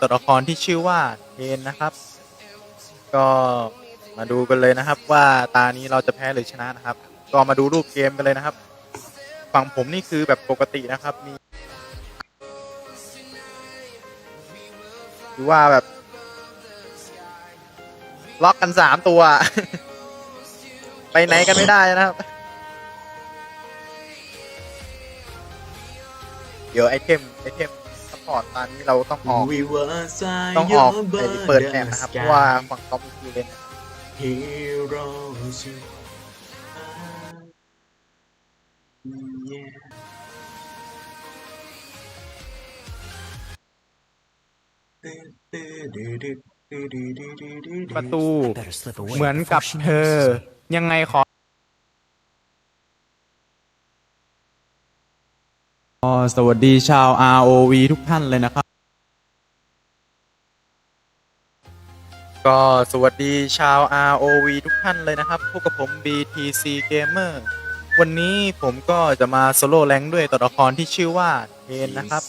ตัวละครที่ชื่อว่าเทนนะครับ ก็มาดูกันเลยนะครับ ว่าตานี้เราจะแพ้หรือชนะนะครับ ก็มาดูรูปเกมกันเลยนะครับ ฝั่งผมนี่คือแบบปกตินะครับมีดูว่าแบบ ล็อกกันสามตัว ไปไหนกันไม่ได้นะครับ เดี๋ยวไอเทมไอเทม อร์ตตอนนี้เราต้องออก We were ต้องออกไอเปิดแมปนะครับเพราะว่าฝั่งเขามีคิวเลน Heroes yeah ประตู Better slip away เหมือนกับ before she เธอ notices me. ยังไงขอ สวัสดีชาว ROV ทุกท่านเลยนะครับ ก็สวัสดีชาว ROV ทุกท่านเลยนะครับพบกับผม BTC Gamer วันนี้ผมก็จะมาโซโล่แรงด้วยตัวละครที่ชื่อว่าเทนนะครับ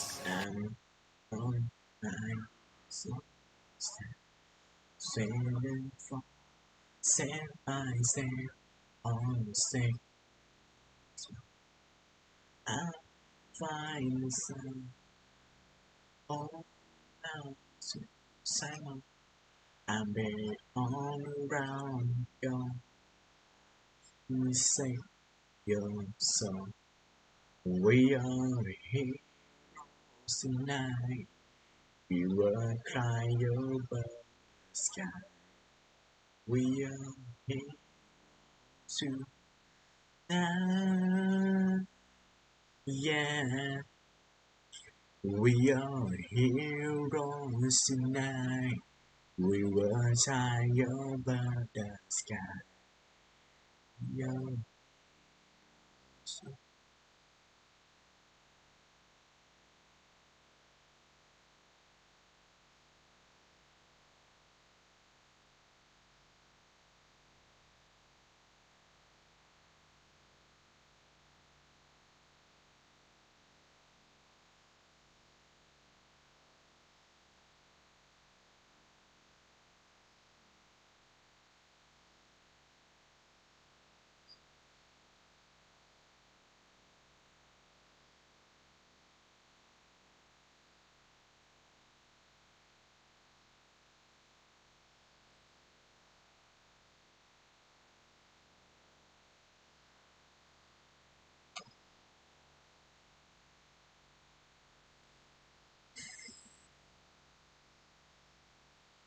I find the sun. Oh, now to Simon. I bet all around you. You say your song. We are heroes tonight. We will cry over the sky. We are here tonight. Yeah. We are heroes tonight. We will fly over the sky. Yeah.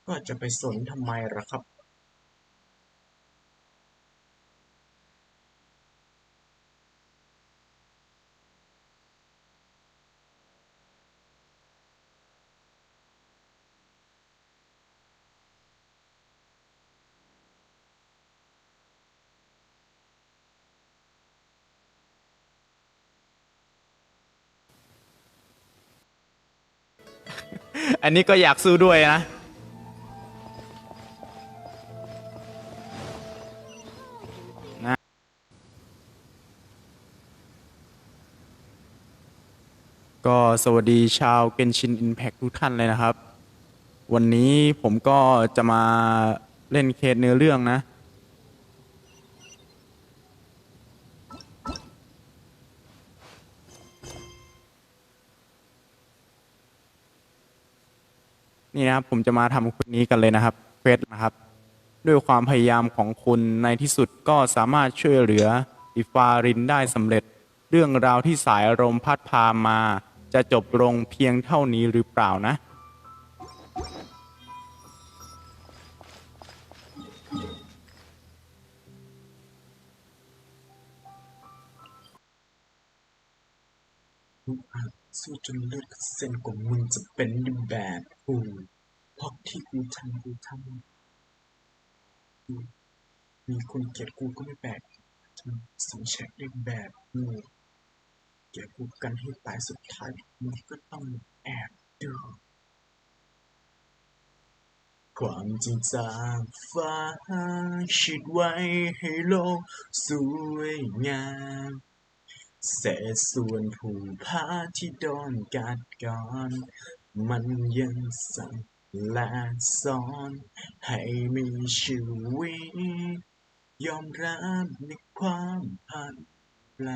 ก็จะไปสนทำไมล่ะครับอันนี้ก็อยากสู้ด้วยนะนะ ก็สวัสดีชาวเกนชินอินแพ t ทุกท่านเลยนะครับ วันนี้ผมก็จะมาเล่นเคสเนื้อเรื่องนะ นี่นะครับผมจะมาทำคนนี้กันเลยนะครับเควสนะครับ ด้วยความพยายามของคุณในที่สุดก็สามารถช่วยเหลืออิฟารินได้สำเร็จเรื่องราวที่สายลมณ์พัดพามา จะจบลงเพียงเท่านี้หรือเปล่านะมึงอาจสู้จนเลือดกเซ็นกว่ามึงจะเป็นแบบกูเพราะที่กูทำกูทำมีคนเกลียดกูก็ไม่แปลกทำสิงแฉกในแบบกู เกลียดกูกันให้ตายสุดท้ายมึงก็ต้องแอบดู ความจริงจากฟ้าชิดไว้ให้โลกสวยงามเศษส่วนผูกผ้าที่โดนกัดก่อนมันยังสั่งและสอนให้มีชีวิตยอมรับในความผันแปร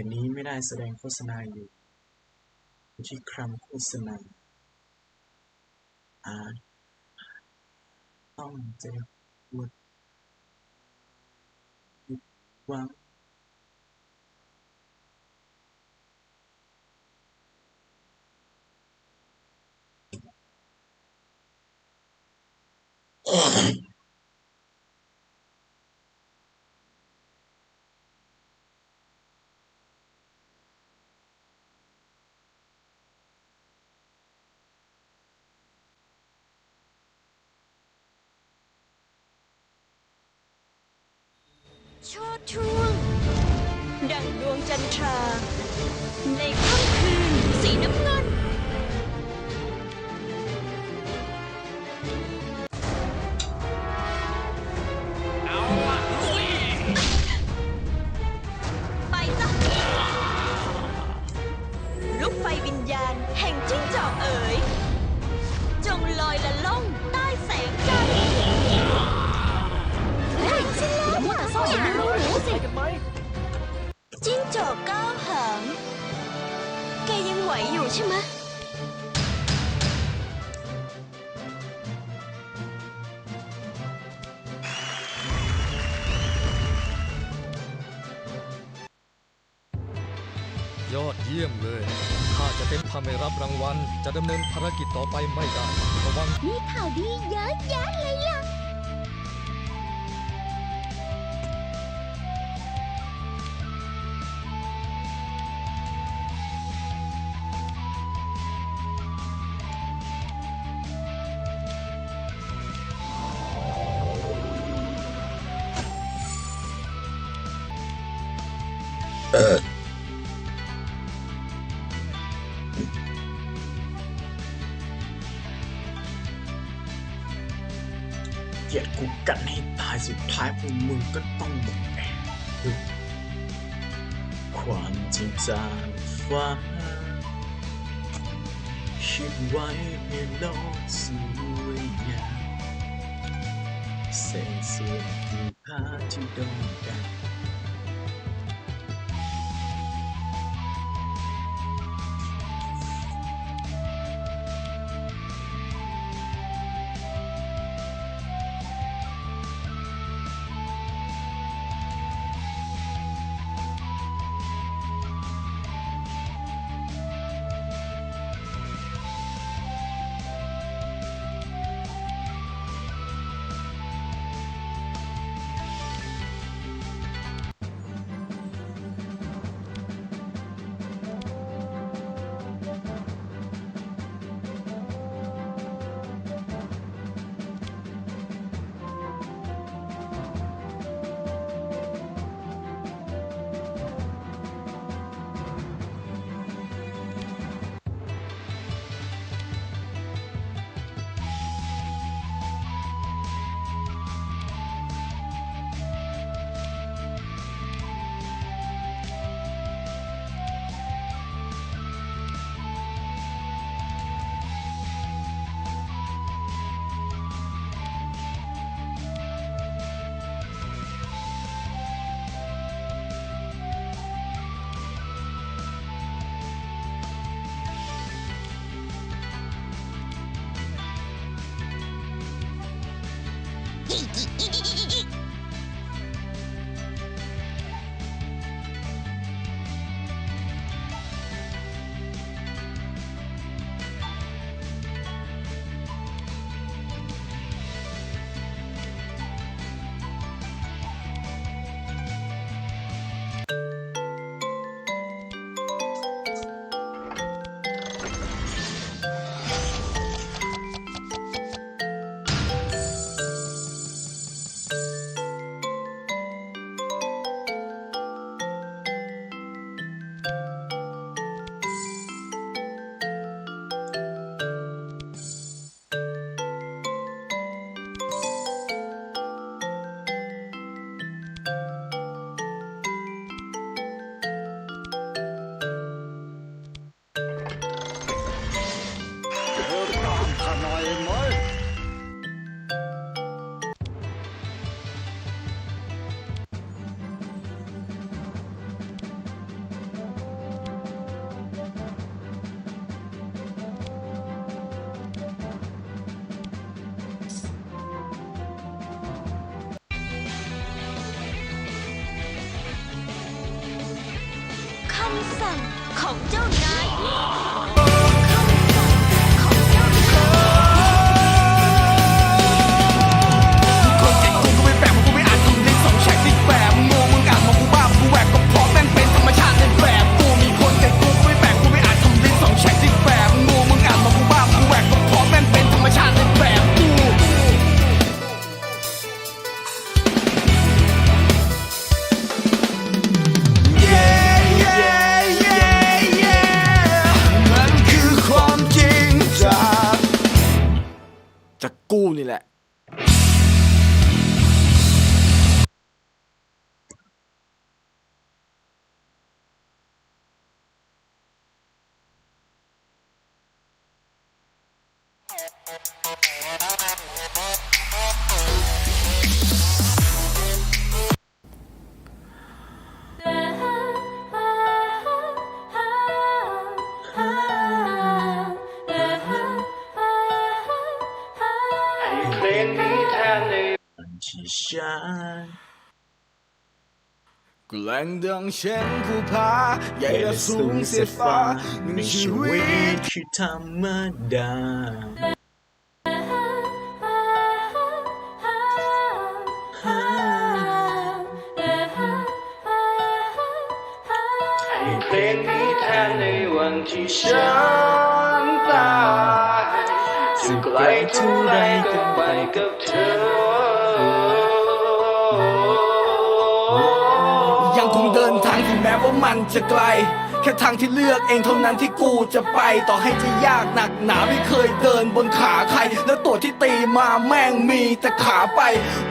จนี้ไม่ได้แสดงโฆษณาอยู่ ที่คำโฆษณาอาต้องเจ็บปวดผิดหวัง โชดช่วง ดังดวงจันทรา ในค่ำคืนสีน้ำเงิน ยอดเยี่ยมเลยถ้าจะเป็นถ้าไม่รับรางวัล จะดำเนินภารกิจต่อไปไม่ได้ ระวัง มีข่าวดีเยอะแยะเลยล่ะเความจริงจากฟ้า Eat, eat, eat. ำสั่งของเจ้านาย แกล้งดังเช่นผู้พาใหญ่และสูงเสียฟ้าหนึ่งชีวิตคือธรรมดา ให้เพลงนี้แทนในวันที่ฉันตายจะไกลเท่าไรก็ไปกับเธอ ว่ามันจะไกล แค่ทางที่เลือกเองเท่านั้นที่กูจะไป ต่อให้จะยากหนักหนาไม่เคยเดินบนขาใคร แล้วตัวที่ตีมาแม่งมีแต่ขาไป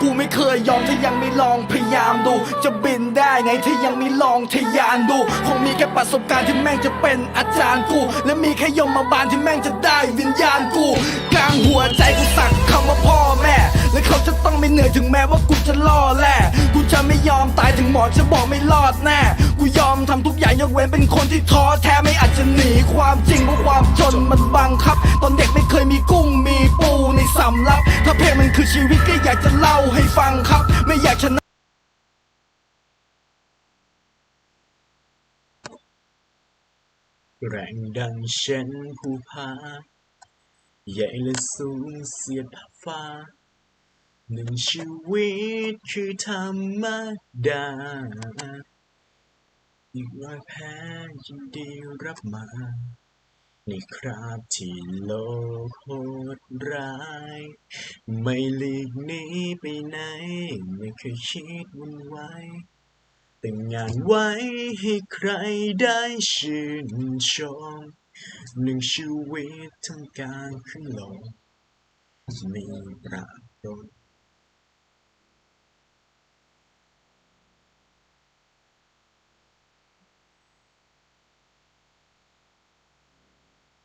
กูไม่เคยยอมถ้ายังไม่ลองพยายามดู จะบินได้ไงถ้ายังไม่ลองทะยานดู คงมีแค่ประสบการณ์ที่แม่งจะเป็นอาจารย์กู และมีแค่ยมมาบาลที่แม่งจะได้วิญญาณกู กลางหัวใจกูสักคำว่าพ่อแม่ และเขาจะต้องไม่เหนื่อยถึงแม้ว่ากูจะล่อแหละกูจะไม่ยอมตายถึงหมอจะบอกไม่รอดแน่ กูยอมทำทุกอย่างยกเว้นเป็นคนที่ท้อแท้ไม่อาจจะหนีความจริงเพราะความจนมันบังคับ ตอนเด็กไม่เคยมีกุ้งมีปูในสำรับ ถ้าเพลงมันคือชีวิตก็อยากจะเล่าให้ฟังครับ ไม่อยากชนะแรงดังเช่นภูผาใหญ่และสูงเสียดฟ้า หนึ่งชีวิตคือธรรมดา อีกรอยแพ้ยินดีรับมาในคราบที่โลกโหดร้าย ไม่หลีกหนีไปไหน ไม่เคยคิดวุ่นวายแต่งงานไว้ให้ใครได้ชื่นชมหนึ่งชีวิตทั้งการขึ้นลงมีปรากฏ